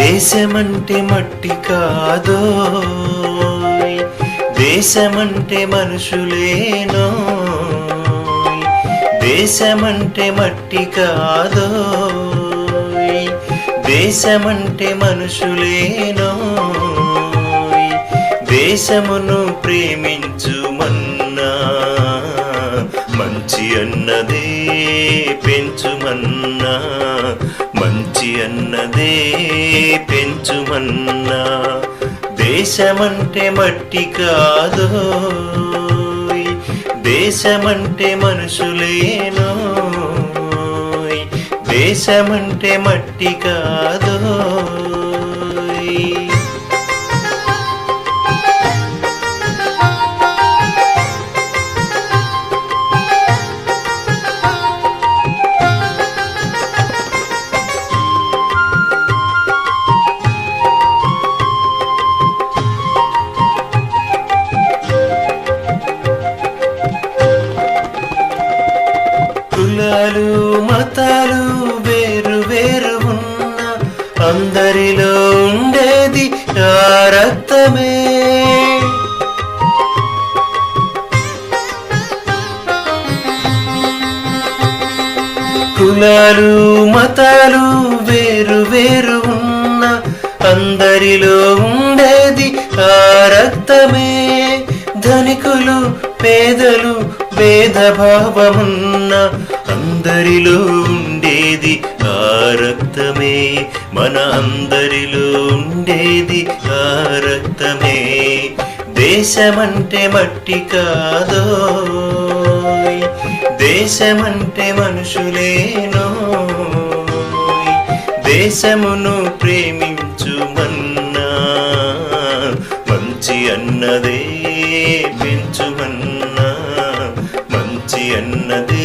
దేశమంటే మట్టి కాదో? దేశమంటే మనుషులేనో? దేశమంటే మట్టి కాదో? దేశమంటే మనుషులేనో? దేశమును ప్రేమించు మంచి అన్నదే పెంచుమన్నా. మంచి అన్నదే పెంచుమన్నా. దేశమంటే మట్టి కాదు దేశమంటే మనుషులేనో దేశమంటే మట్టి కాదు. కులాలు మతాలు వేరు వేరు ఉన్న అందరిలో ఉండేది ఆ రక్తమే. కులాలు మతాలు వేరు వేరు ఉన్న అందరిలో ఉండేది ఆ రక్తమే. ధనికులు పేదలు భేదభావమున్న అందరిలో ఉండేది ఆ రక్తమే. మన అందరిలో ఉండేది ఆ రక్తమే. దేశమంటే మట్టి కాదో దేశమంటే మనుషులేనో దేశమును ప్రేమించుమన్నా మంచి అన్నదే పెంచుమన్నా మంచి అన్నదే